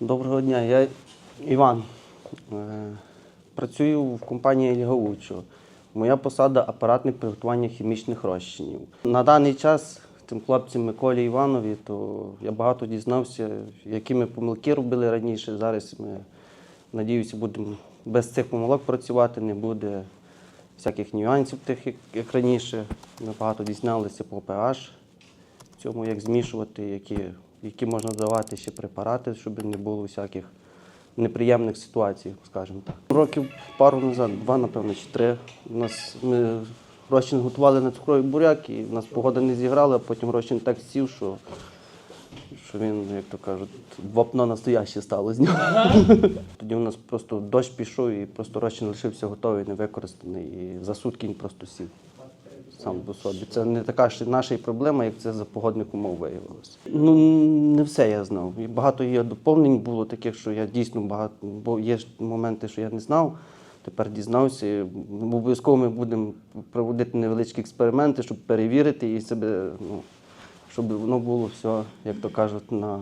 Доброго дня, я Іван. Е, Працюю в компанії Ліговучо. Моя посада апаратник приготування хімічних розчинів. На даний час цим хлопцям Миколі Іванові, то я багато дізнався, які ми помилки робили раніше. Зараз ми, надіюся, будемо без цих помилок працювати, не буде всяких нюансів тих, як- раніше. Ми багато дізналися по pH, цьому, як змішувати, які, які можна давати ще препарати, щоб не було всяких неприємних ситуацій, скажімо так. Років пару назад, два, напевно, чи три. У нас ми розчин готували на цукровий буряк, і в нас погода не зіграла, а потім розчин так сів, що, що він, як то кажуть, вапно настояще стало з нього. Тоді у нас просто дощ пішов і просто розчин лишився готовий, не використаний. І за сутки він просто сів сам по собі. Це не така ж наша проблема, як це за погодних умов виявилося. Ну не все я знав. І багато є доповнень було таких, що я дійсно багато, бо є ж моменти, що я не знав. Тепер дізнався. Обов'язково ми будемо проводити невеличкі експерименти, щоб перевірити і себе, ну, щоб воно було все, як то кажуть, на